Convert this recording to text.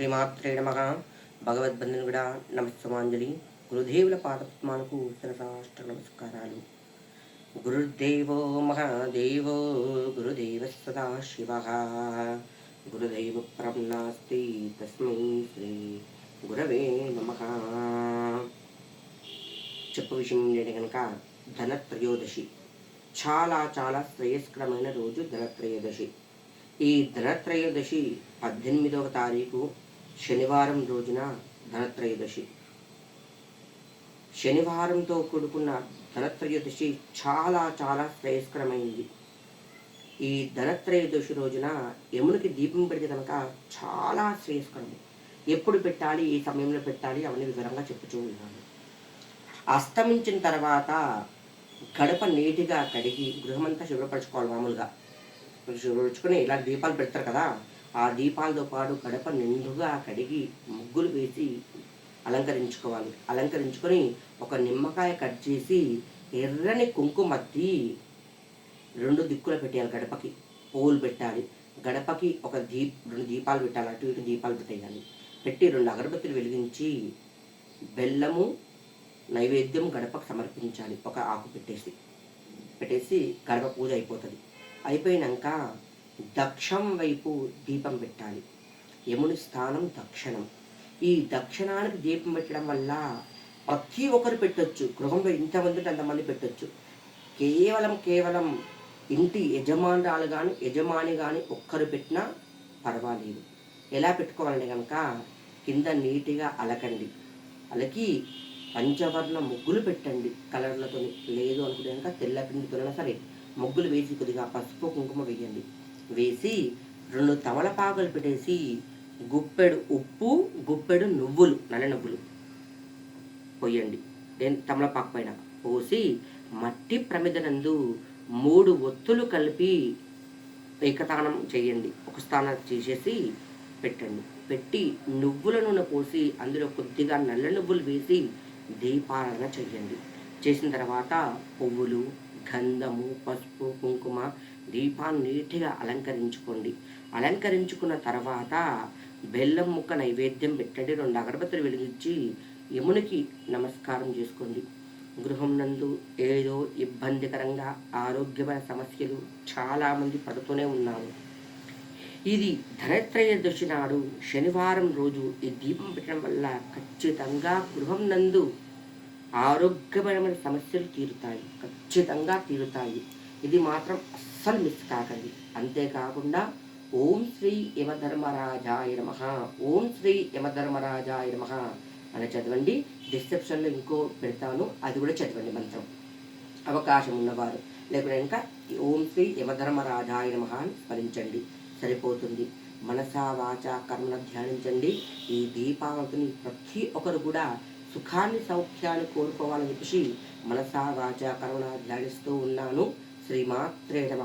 శ్రీమాత్రే నమ భగవద్బంధను కూడా నమస్తమాంజలి గురుదేవుల పాదపద్మాలకు శిరసాష్ట నమస్కారాలు. గురుదేవో మహాదేవో గురుదేవ సదాశివ గురుదేవ పరం నాస్తి తస్మై శ్రీ గురవే నమ. చెప్పు విషయం ఏంటంటే కనుక ధనత్రయోదశి. చాలా చాలా శ్రేయస్కరమైన రోజు ధనత్రయోదశి. ఈ ధనత్రయోదశి పద్దెనిమిదవ తారీఖు శనివారం రోజున ధనత్రయోదశి. శనివారంతో కూడుకున్న ధనత్రయోదశి చాలా చాలా శ్రేయస్కరమైంది. ఈ ధనత్రయోదశి రోజున యమునికి దీపం పెడితే కనుక చాలా శ్రేయస్కరం ఎప్పుడు పెట్టాలి ఏ సమయంలో పెట్టాలి అవన్నీ వివరంగా చెప్పుచూ ఉన్నాను. అస్తమించిన తర్వాత గడప నీటిగా కడిగి గృహమంతా శుభ్రపరచుకోవాలి మామూలుగా. శుభ్రపరచుకొని ఇలా దీపాలు పెడతారు కదా. ఆ దీపాలతో పాటు గడప నిండుగా కడిగి ముగ్గులు వేసి అలంకరించుకోవాలి. అలంకరించుకొని ఒక నిమ్మకాయ కట్ చేసి ఎర్రని కుంకుమత్తి రెండు దిక్కులు పెట్టేయాలి గడపకి పూలు పెట్టాలి. గడపకి ఒక దీప్ రెండు దీపాలు పెట్టాలి. అటు ఇటు దీపాలు పెట్టేయాలి. పెట్టి రెండు అగరబత్తులు వెలిగించి బెల్లము నైవేద్యం గడపకు సమర్పించాలి. ఒక ఆకు పెట్టేసి పెట్టేసి గడప పూజ అయిపోతుంది. అయిపోయినాక దక్షం వైపు దీపం పెట్టాలి. యముని స్థానం దక్షిణం. ఈ దక్షిణానికి దీపం పెట్టడం వల్ల ప్రతి ఒక్కరు పెట్టొచ్చు. గృహంలో ఇంతమంది ఉంటే అంతమంది పెట్టొచ్చు. కేవలం కేవలం ఇంటి యజమానురాలు కానీ యజమాని కానీ ఒక్కరు పెట్టినా పర్వాలేదు. ఎలా పెట్టుకోవాలంటే కనుక కింద నీట్గా అలకండి. అలకి పంచవర్ణ ముగ్గులు పెట్టండి కలర్లతో లేదు అనుకుంటే కనుక తెల్ల పిండితోనైనా సరే ముగ్గులు వేసి కొద్దిగా పసుపు కుంకుమ వేయండి. వేసి రెండు తమలపాకులు పెట్టేసి గుప్పెడు ఉప్పు గుప్పెడు నువ్వులు నల్ల నువ్వులు పోయండి దేని తమలపాకు పైన పోసి మట్టి ప్రమిదనందు మూడు ఒత్తులు కలిపి ఏకతానం చేయండి. ఒక స్థానం చేసేసి పెట్టండి. పెట్టి నువ్వుల నూనె పోసి అందులో కొద్దిగా నల్ల నువ్వులు వేసి దీపారాధన చేయండి. చేసిన తర్వాత పువ్వులు గంధము పసుపు కుంకుమ దీపాన్ని నీట్గా అలంకరించుకోండి. అలంకరించుకున్న తర్వాత బెల్లం ముక్క నైవేద్యం పెట్టండి. రెండు అగరబత్తులు వెలిగించి యమునికి నమస్కారం చేసుకోండి. గృహం నందు ఏదో ఇబ్బందికరంగా ఆరోగ్యమైన సమస్యలు చాలామంది పడుతూనే ఉన్నారు. ఇది ధనత్రయోదశి నాడు శనివారం రోజు ఈ దీపం పెట్టడం వల్ల ఖచ్చితంగా గృహం నందు ఆరోగ్యపరమైన సమస్యలు తీరుతాయి. ఖచ్చితంగా తీరుతాయి. ఇది మాత్రం అస్సలు మిస్ కాకండి. అంతేకాకుండా ఓం శ్రీ యమధర్మరాజాయ నమ. ఓం శ్రీ యమధర్మరాజాయ నమ. అని చదవండి. డిస్క్రిప్షన్లో ఇంకో పెడతాను. అది కూడా చదవండి మంత్రం. అవకాశం ఉన్నవారు. లేకుంటే ఇంకా ఓం శ్రీ యమధర్మరాజాయ నమ అని స్మరించండి. సరిపోతుంది. మనసా వాచ కర్మను ధ్యానించండి. ఈ దీపావళిని ప్రతి ఒక్కరు కూడా సుఖాన్ని సౌఖ్యాన్ని కోరుకోవాలని చెప్పేసి మనసా వాచ కర్మణ ధ్యానిస్తూ ఉన్నాను. శ్రీమాత్రే నమ